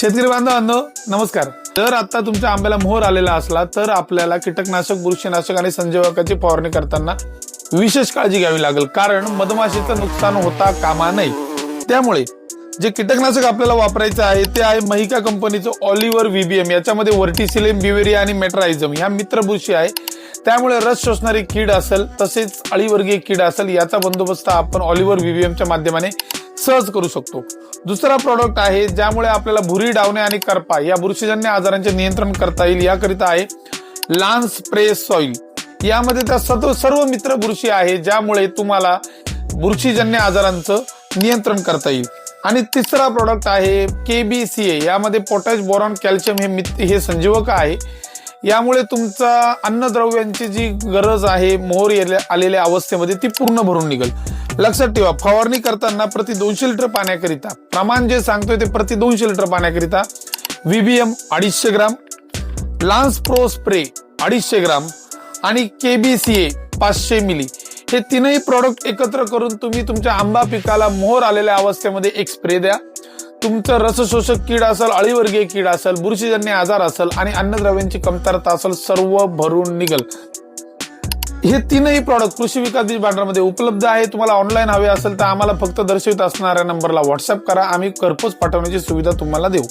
शेतकरी बांधवांनो नमस्कार. जर आता तुमच्या आंब्याला मोहर आलेला असला तर आपल्याला कीटकनाशक बुरशीनाशक आणि संजीवकाची फवारणी करताना विशेष काळजी घ्यावी लागेल. कारण मधमाशीचं नुकसान होता कामा नये. त्यामुळे जे कीटकनाशक आपल्याला वापरायचं आहे ते आहे महिका कंपनीचं ऑलिव्हर व्हीबीएम. याच्यामध्ये वर्टिसिलेम बिवेरिया आणि मेट्रायझम ह्या मित्र बुरशी आहे. त्यामुळे रस शोषणारी कीड असेल तसेच अळीवर्गीय कीड असेल याचा बंदोबस्त आपण ऑलिव्हर व्हीबीएमच्या माध्यमाने सहज करू शकतो. दुसरा प्रॉडक्ट आहे ज्यामुळे आपल्याला भुरी डावणे आणि करपा या बुरशीजन्य आजारांचे नियंत्रण करता येईल. याकरिता आहे लान्स स्प्रे सॉइल. यामध्ये त्या सर्व सर्व मित्र बुरशी आहे ज्यामुळे तुम्हाला बुरशीजन्य आजारांचं नियंत्रण करता येईल. आणि तिसरा प्रॉडक्ट आहे केबीसीए यामध्ये पोटॅश बोरॉन कॅल्शियम हे मित- हे संजीवक आहे. यामुळे तुमचा अन्नद्रव्यांची जी गरज आहे मोहर आलेल्या अवस्थेमध्ये ती पूर्ण भरून निघेल. लक्षात ठेवा फवारणी करताना प्रति दोनशे लिटर पाण्याकरिता प्रमाण जे सांगतोय ते प्रति दोनशे लिटर पाण्याकरिता व्हीबीएम अडीचशे ग्राम लान्स प्रो स्प्रे अडीचशे ग्राम आणि केबीसीए पाचशे मिली. हे तीनही प्रॉडक्ट एकत्र करून तुम्ही तुमच्या आंबा पिकाला मोहर आलेल्या अवस्थेमध्ये एक स्प्रे द्या. तुमचं रसशोषक कीड असेल अळीवर्गीय कीड असेल बुरशीजन्य आजार असेल आणि अन्नद्रव्यांची कमतरता असेल सर्व भरून निघल. हे तीनही प्रॉडक्ट कृषी विकास बीज भांडारमध्ये उपलब्ध आहे. तुम्हाला ऑनलाईन हवे असेल तर आम्हाला फक्त दर्शवित असणाऱ्या नंबरला व्हॉट्सअप करा. आम्ही घरपोच पाठवण्याची सुविधा तुम्हाला देऊ.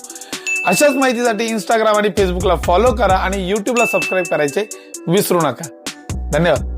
अशाच माहितीसाठी इंस्टाग्राम आणि फेसबुकला फॉलो करा आणि युट्यूबला सबस्क्राईब करायचे विसरू नका. धन्यवाद.